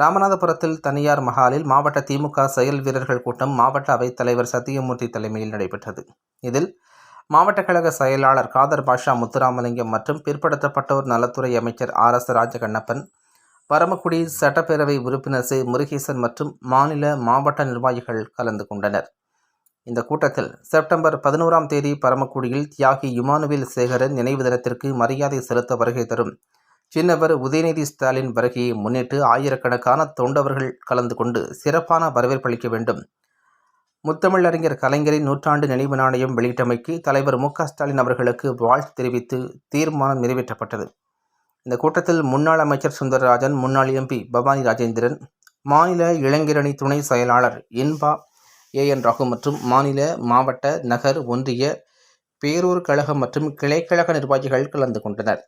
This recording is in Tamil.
ராமநாதபுரத்தில் தனியார் மஹாலில் மாவட்ட திமுக செயல் வீரர்கள் கூட்டம் மாவட்ட அவைத் தலைவர் சத்தியமூர்த்தி தலைமையில் நடைபெற்றது. இதில் மாவட்ட கழக செயலாளர் காதர் பாஷா முத்துராமலிங்கம் மற்றும் பிற்படுத்தப்பட்டோர் நலத்துறை அமைச்சர் ஆர் எஸ் ராஜகண்ணப்பன் பரமக்குடி சட்டப்பேரவை உறுப்பினர் சி. முருகேசன் மற்றும் மாநில மாவட்ட நிர்வாகிகள் கலந்து கொண்டனர். இந்த கூட்டத்தில் செப்டம்பர் பதினோராம் தேதி பரமக்குடியில் தியாகி இமானுவேல் சேகரன் நினைவு தினத்திற்கு மரியாதை செலுத்த வருகை தரும் சின்னவர் உதயநிதி ஸ்டாலின் வருகையை முன்னிட்டு ஆயிரக்கணக்கான தொண்டவர்கள் கலந்து கொண்டு சிறப்பான வரவேற்பளிக்க வேண்டும். முத்தமிழறிஞர் கலைஞரின் நூற்றாண்டு நினைவு நாணயம் வெளியிட்டமைக்கு தலைவர் மு ஸ்டாலின் அவர்களுக்கு வாழ்த்து தெரிவித்து தீர்மானம் நிறைவேற்றப்பட்டது. இந்த கூட்டத்தில் முன்னாள் அமைச்சர் சுந்தரராஜன் முன்னாள் எம்பி பவானி ராஜேந்திரன் மாநில இளைஞரணி துணை செயலாளர் இன்பா ஏ என் ராகு மற்றும் மாநில மாவட்ட நகர் ஒன்றிய பேரூர் கழகம் மற்றும் கிளைக்கழக நிர்வாகிகள் கலந்து கொண்டனர்.